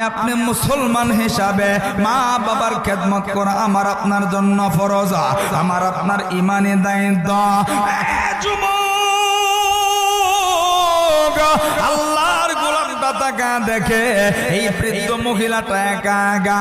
আপনি মুসলমান হিসাবে মা বাবার খেদমত করা আমার আপনার জন্য ফরজা, আমার আপনার ইমানে দায়িত্ব। তাকা দেখে এই বৃদ্ধ মহিলাটা একা একা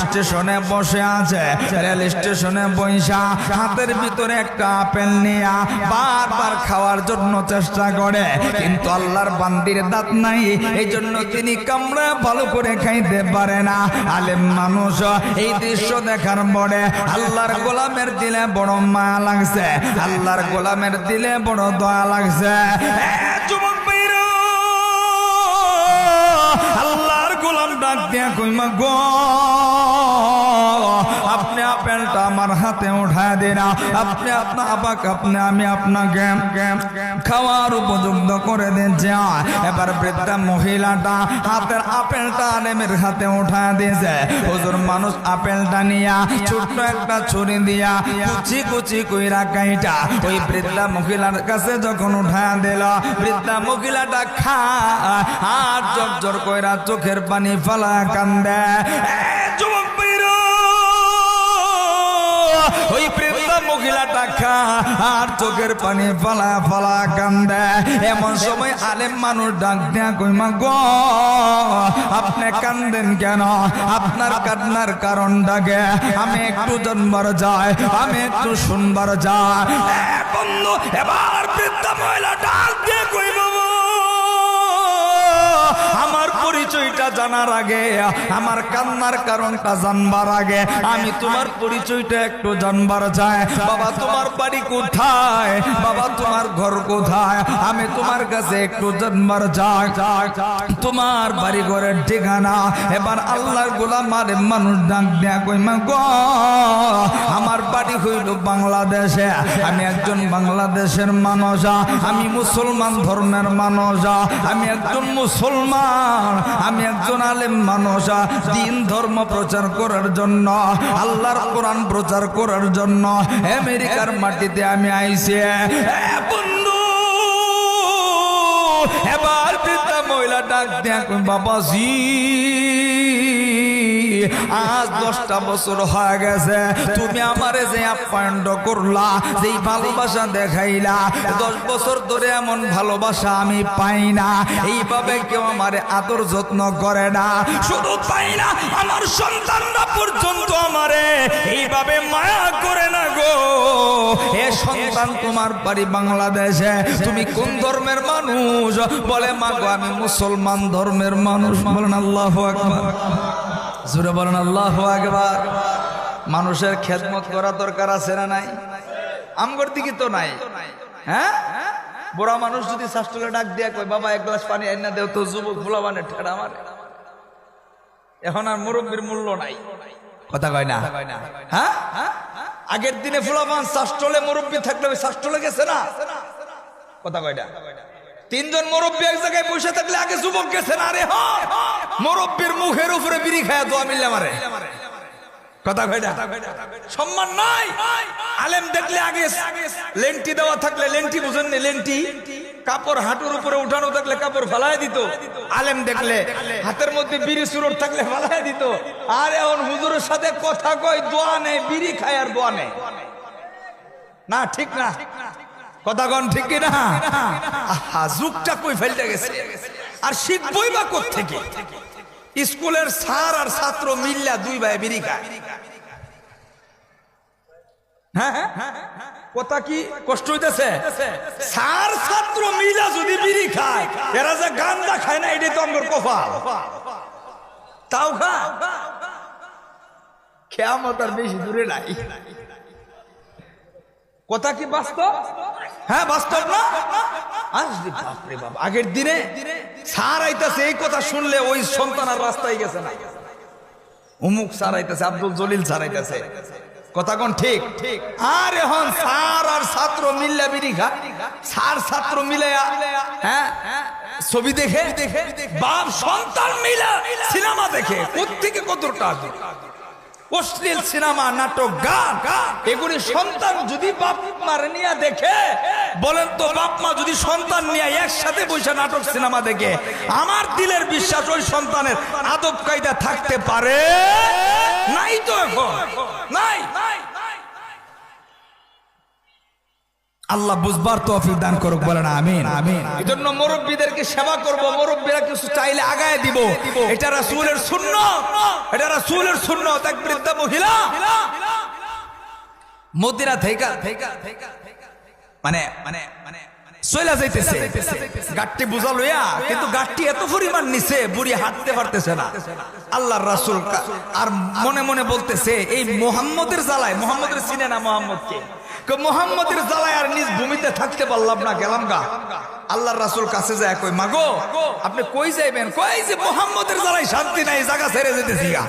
স্টেশনে বসে আছে। রেল স্টেশনে বৈশা হাতের ভিতরে একটা আপেল নিয়া বারবার খাওয়ার জন্য চেষ্টা করে। কিন্তু আল্লাহর বান্দির দাঁত নাই এই জন্য তিনি কামড়া ভালো করে খাইতে পারে না। আলেম মানুষ, এই দৃশ্য দেখার পরে আল্লাহর গোলামের দিলে বড় মায়া লাগছে। আল্লাহর গোলামের দিলে বড় দয়া লাগছে। ডাক দিয়া কইমা গো আমার হাতে উঠায় দিন আপনি আপনার আবাক আপনি আমি আপনাকে খাওয়ার উপযুক্ত করে দিয়েছে এবার বৃদ্ধা মহিলাটা হাতের আপেলটা আলেমের হাতে উঠায় দিয়েছে। হুজুর মানুষ আপেলটা নিয়া ছোট্ট একটা ছুরি দিয়া কুচি কুচি কইরা কাইটা ওই বৃদ্ধা মহিলার কাছে যখন উঠায় দিল, বৃদ্ধা মহিলাটা খা আর জর জর কইরা চোখের পানি ফালা কান্দে। আর চোখের পানি ফালা ফালা কান্দে। এমন সময় আলেম মানুষ ডাক দেয়া কইমা গো, আপনি কান্দেন কেন? আপনার কান্নার কারণ ডাকে আমি একটু জানবার যাই আমি একটু শুনবার যাই বন্ধু, এবার বৃদ্ধা মহিলা পরিচয়টা জানার আগে, আমার কান্নার কারণটা জানবার আগে, আমি তোমার পরিচয়টা একটু জানবার চাই। বাবা, তোমার বাড়ি কোথায়? বাবা, তোমার ঘর কোথায়? আমি তোমার কাছে একটু জানবার চাই। তোমার বাড়ি ঘরের ঠিকানা, এবার আল্লাহর গোলাম আরে মানুষ ডাক দেয়া কইমা গো, আমার বাড়ি হইল বাংলাদেশে। আমি একজন বাংলাদেশের মানুষ, আমি মুসলমান ধর্মের মানুষ, আমি একজন মুসলমান আমি একজন আলেম মানুষ দিন ধর্ম প্রচার করার জন্য, আল্লাহর কোরআন প্রচার করার জন্য, আমেরিকার মাটিতে আমি আইসি বন্ধু, এবার বৃদ্ধা মহিলা ডাক দেখ বাবা বাবাজি। আজ দশটা বছর হয়ে গেছে। তুমি আমারে যে আপ্যায়ন করলা, যেই ভালোবাসা দেখাইলা, দশ বছর ধরে এমন ভালোবাসা আমি পাই না। এইভাবে কেউ আমারে আদর যত্ন করে না। শুধু পাই না, আমার সন্তানরা পর্যন্ত আমারে এইভাবে মায়া করে না গো। এ সন্তান তোমার বাড়ি বাংলাদেশে, তুমি কোন ধর্মের মানুষ? বলে, মা গো, আমি মুসলমান ধর্মের মানুষ। বলেন, আল্লাহ আকবার। জুড়ে বলেন, আল্লাহ আকবার। মানুষের খেদমত করা দরকার আছে না নাই? আমগর দিকে তো নাই। হ্যাঁ? বুড়া মানুষ যদি শাস্ত্রকে ডাক দিয়া কয়, বাবা, এক গ্লাস পানি আইনা দেও তো যুবক ভোলা মানে ঠেড়া মারে। এখন আর মুরব্বীর মূল্য নাই। কথা কয় না? হ্যাঁ? আগের দিনে ফুলাবান শাস্ত্রলে মুরব্বী থাকলে ওই শাস্ত্রলে গেছে না? কথা কয় না? তিনজন মুরব্বী এক জায়গায় বসে থাকলে আগে যুবক না রে মুরব্বীর মুখের উপরে বিড়ি খায় দোয়া মিললে মারে কথা কয় সম্মান নাই। আলেম দেখলে আগে লেন্টি দেওয়া থাকলে লেন্টি বুঝেন লেন্টি। কাপড় হাঁটুর উপরে উঠানো থাকলে কাপড় ফালাই দিত। আলেম দেখলে হাতের মধ্যে বিড়ি সুরট থাকলে ফালাই দিত। আর এখন হুজুরের সাথে কথা কয়, দোয়া নেই, বিড়ি খায় আর দোয়া নেই। না, ঠিক না। কথা ঠিক কি না আহা, যুগটা কই ফেলতে গেছে? আর শিখবই বা থেকে স্কুলের স্যার আর ছাত্র মিল্লা দুই ভাই বিড়ি খায়। হ্যাঁ কথা কি কষ্ট হইতেছে? স্যার, ছাত্র মিলা যদি বিড়ি খায়, এরা যে গান্দা খায় না, এটাই তো আমার কপাল। তাও খা। খেয়ামত আর বেশি দূরে নাই। কথা কি বাস্তব? হ্যাঁ বাস্তব না? বাপরে বাপ, আগের দিনে স্যার আইতাছে এই কথা শুনলে ওই সন্তান আর রাস্তায় গেছে না। অমুক স্যার আইতাছে, আব্দুল জলিল স্যার আইতাছে। কথা কোন ঠিক? আর এখন স্যার আর ছাত্র মিল্লা বিরিখা সার ছাত্র মিলে হ্যাঁ ছবি দেখে দেখে বাপ সন্তান মিলে, সিনেমা দেখে কোথেকে কতটা অশ্লীল সিনেমা, নাটক, গান। এগুলি সন্তান যদি বাপ মার নিয়া দেখে, বলেন তো বাপ মা যদি সন্তান নিয়ে একসাথে বসে নাটক, সিনেমা দেখে, আমার দিলের বিশ্বাস ওই সন্তানের আদব কায়দা থাকতে পারে? নাই তো এখন। নাই। আল্লাহ বুঝবার তৌফিক দান করুক বলেন আমিন। আমিন। এজন্য মুরব্বীদেরকে সেবা করব মুরব্বীরা কিছু চাইলে আগায় দিব। এটা রাসূলের সুন্নাত। এটা রাসূলের সুন্নাত এক বৃদ্ধা মহিলা। মদিনা থেকে মানে মানে মানে চইলা যাইতেছে। গাঠটি বুঝা লইয়া, কিন্তু গাঠটি এত পরিমাণ নিছে বুড়ি হাঁটতে পারতেছে না। আল্লাহর রাসূল আর মনে মনে বলতেছে, এই মোহাম্মদের জ্বালায়, মোহাম্মদের চিনে না মোহাম্মদকে। মোহাম্মদের জ্বালায় আর নিজ ভূমিতে থাকতে পারলাম না, গেলাম গা। আল্লাহর রাসূল কাছে যায়, কই, মাগো, আপনি কই যাইবেন? কই যে মোহাম্মদের জ্বালায় শান্তি নাই, জায়গা ছেড়ে যেতেছি গা।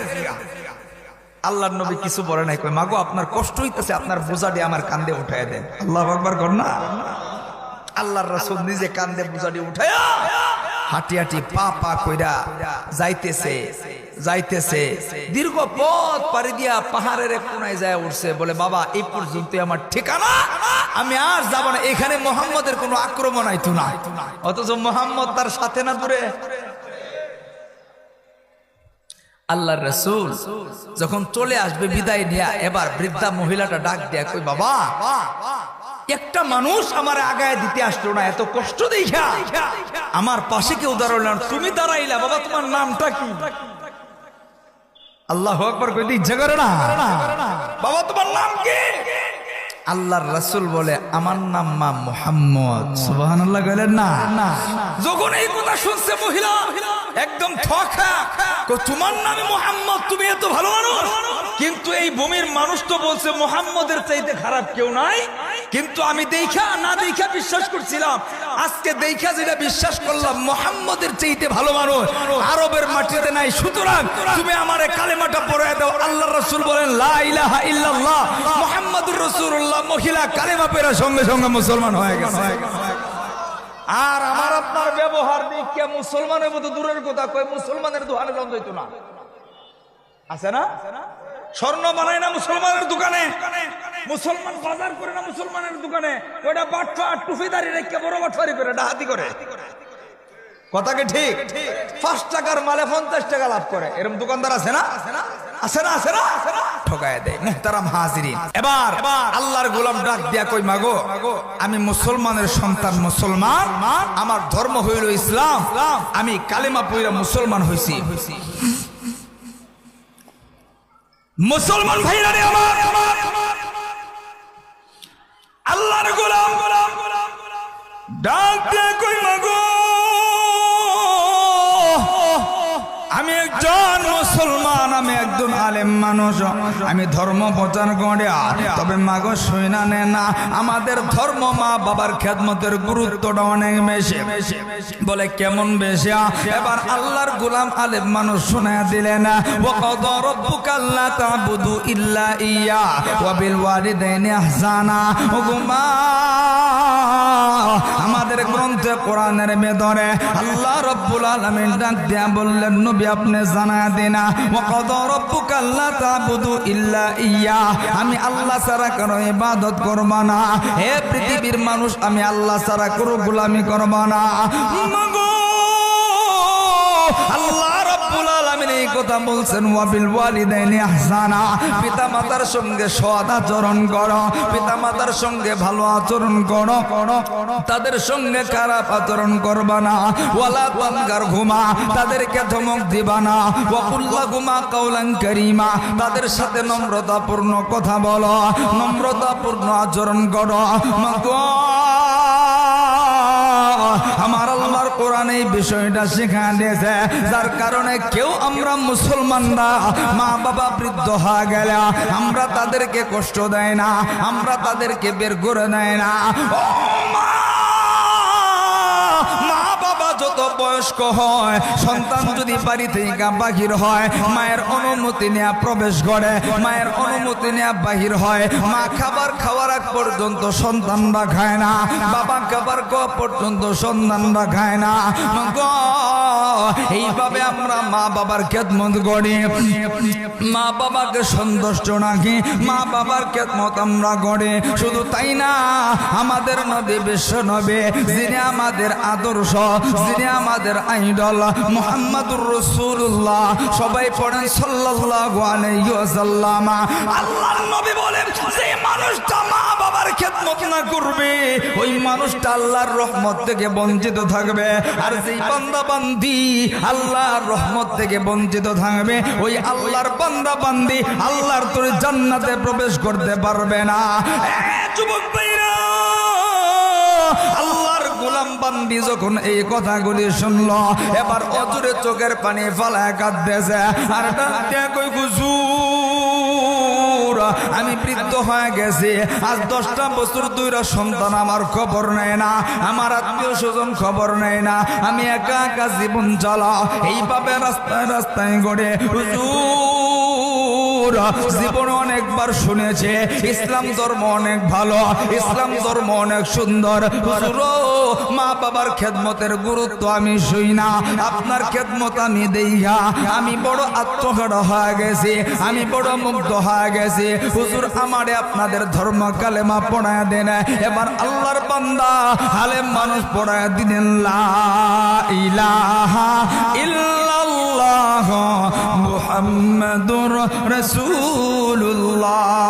আল্লাহর নবী কিছু বলে নাই, কই, মাগো, আপনার কষ্ট হইতেছে, আপনার বোঝাটি আমার কান্দে উঠায় দেন। আল্লাহ একবার কর না। আল্লাহর রাসূল নিজে কান্দে বোঝাটি উঠায়া হাঁটি হাঁটি পা পা কইরা যাইতেছে যাইতেছে। দীর্ঘ পথ পাড়ি দিয়া পাহাড়ের কোনায় যায় উঠছে, বলে, বাবা, এই পর্যন্ত আমার ঠিকানা আমি আর যাব না। এখানে মোহাম্মদের কোনো আক্রমণ আইতো না। অথচ মোহাম্মদ তার সাথে না দূরে। আল্লাহর রসুল যখন চলে আসবে বিদায় নিয়ে, এবার বৃদ্ধা মহিলাটা ডাক দেয়া কই বাবা একটা মানুষ আমার আগায় দিতে আসলো না এত কষ্ট দেখা আমার পাশে কেউ দাঁড়াল না তুমি দাঁড়াইলা বাবা তোমার নামটা কি? আল্লাহ আকবর কই ইচ্ছা করে না। বাবা তোমার নাম কি? আল্লাহর রাসূল বলে আমার নাম মা মুহাম্মদ। সুবহানাল্লাহ কইলেন না। যখন এই কথা শুনছে মহিলা একদম কই, তোমার নামে মুহাম্মদ তুমি এত ভালো মানুষ? কিন্তু এই ভূমির মানুষ তো বলছে মুহাম্মদের চাইতে খারাপ কেউ নাই। কিন্তু আমি দেখা, না দেখা বিশ্বাস করছিলাম। আজকে দেখা যেটা বিশ্বাস করলাম, মোহাম্মদের চাইতে ভালো মানুষ, আরবের মাটিতে নাই। সুতরাং তুমি আমারে কালেমাটা পড়ে দাও। আল্লাহ রসুল বলেন মুহাম্মাদুর রাসূলুল্লাহ, মহিলা কালেমা পেরা সঙ্গে সঙ্গে মুসলমান হয়ে গেছে। আর আমার আপনার ব্যবহার দেখে মুসলমানের মতো দূরের কথা কয়, মুসলমানের দাম দিত না। আছে না? স্বর্ণ বানায় না মুসলমানের দোকানে? মুসলমান বাজার করে না মুসলমানের দোকানে? ওইটা বাটফা টুফিদারি রেখে বড় বাটফারি করে ডাহাতি করে। কথা কি ঠিক? পাঁচ টাকার মালে পঞ্চাশ টাকা লাভ করে। এরকম দোকানদার আছে না? আছে গোলাম ডাক দিয়া আমি মুসলমানের সন্তান মুসলমান। আমার ধর্ম হইল ইসলাম। আমি কালেমা পইরা মুসলমান হইছি। মুসলমান ভাইরা রে আমার। আল্লাহর গোলাম। ডাক একজন আলেম মানুষ। আমি ধর্ম প্রচার করে তবে মাগো সইনা নে না আমাদের ধর্ম মা বাবার খেদমতের গুরুত্বটা অনেক বেশি। বলে কেমন বেশি? এবার আল্লাহর গোলাম আলেম মানুষ শোনা দিলেন ও কদ রব্বুকা আল্লা তাবুদু ইল্লা ইয়া, ওয়া বিল ওয়ালিদাইনি ইহসানা ও গুমা আমাদের গ্রন্থে কোরআনের মেদরে আল্লাহ রব্বুল আলামিন ডাক দিয়া বললেন, নবী আপনি জানায় দিনা। ওয়া কদ ইল্লা ইয়া আমি আল্লাহ ছাড়া কারও ইবাদত করব না। হে পৃথিবীর মানুষ, আমি আল্লাহ সারা কারও গোলামি করব না। কথা বলছেন, ওয়াবিল ইহসানা পিতামাতার সঙ্গে করো, পিতামাতার সঙ্গে ভালো আচরণ করো, তাদের সঙ্গে খারাপ আচরণ করবা না। ওয়ালা তানগার ঘুমা, তাদেরকে ধমক দিবা না। ওয়াকুল্লা তাদের সাথে নম্রতাপূর্ণ কথা বলো, নম্রতাপূর্ণ আচরণ করো। মাগো কোরআন এই বিষয়টা শেখা দিয়েছে, যার কারণে কেউ আমরা মুসলমানরা মা বাবা বৃদ্ধ হয়ে গেলে আমরা তাদেরকে কষ্ট দেয় না, আমরা তাদেরকে বের করে দেয় না ও মা! বয়স্ক হয়, সন্তান যদি বাড়ি থেকে বাহির হয়, মায়ের অনুমতি নেওয়া প্রবেশ করে, মায়ের অনুমতি নেওয়া বাহির হয়, মা খাবার খাওয়ার আগ পর্যন্ত সন্তানরা খায় না, বাবা খাবার খাওয়া পর্যন্ত সন্তানরা খায় না। এইভাবে আমরা মা বাবার খেদমত করি। মা বাবাকে সন্তুষ্ট রাখি মা বাবার খেদমত আমরা করি। শুধু তাই না, আমাদের নবী বিশ্ব নবী, যিনি আমাদের আদর্শ, যিনি আমাদের আইডল মোহাম্মদুর রসুল্লাহ সবাই পড়েন ওয়াসাল্লাম। আল্লাহর নবী বলেন মানুষটা মা বাবার খেদমত না করবে, ওই মানুষটা আল্লাহর রহমত থেকে বঞ্চিত থাকবে। আর বান্দা বান্দি আল্লাহর রহমত থেকে বঞ্চিত থাকবে, ওই আল্লাহর বান্দা বান্দি আল্লাহর তোর জান্নাতে প্রবেশ করতে পারবে না। যুবক ভাইরা বান্দি যখন এই কথাগুলি শুনল, এবার অজুরে চোখের পানি ফালায় কাঁদতেছে। আর আমি বৃদ্ধ হয়ে গেছি। আজ দশটা বছর দুইটা সন্তান আমার খবর নেয় না, আমার আত্মীয় স্বজন খবর নেয় না, আমি একা একা জীবন চালা। এইভাবে রাস্তায় রাস্তায় গড়ে, হুজুর। জীবন অনেকবার শুনেছে, ইসলাম ধর্ম অনেক ভালো, ইসলাম ধর্ম অনেক সুন্দর। মা বাবার খেদমতের গুরুত্ব আমি শুই না, আপনার খেদমত আমি দেইয়া আমি বড় আত্মহারা হয়ে গেছি, আমি বড় মুগ্ধ হয়ে গেছি। হুজুর আমারে আপনাদের ধর্ম কালেমা পড়ায় দেন, এবার আল্লাহর বান্দা হালেম মানুষ পড়ায় দিলেন, লা ইলাহা ইল্লাল্লাহ মুহাম্মাদুর রাসূলুল্লাহ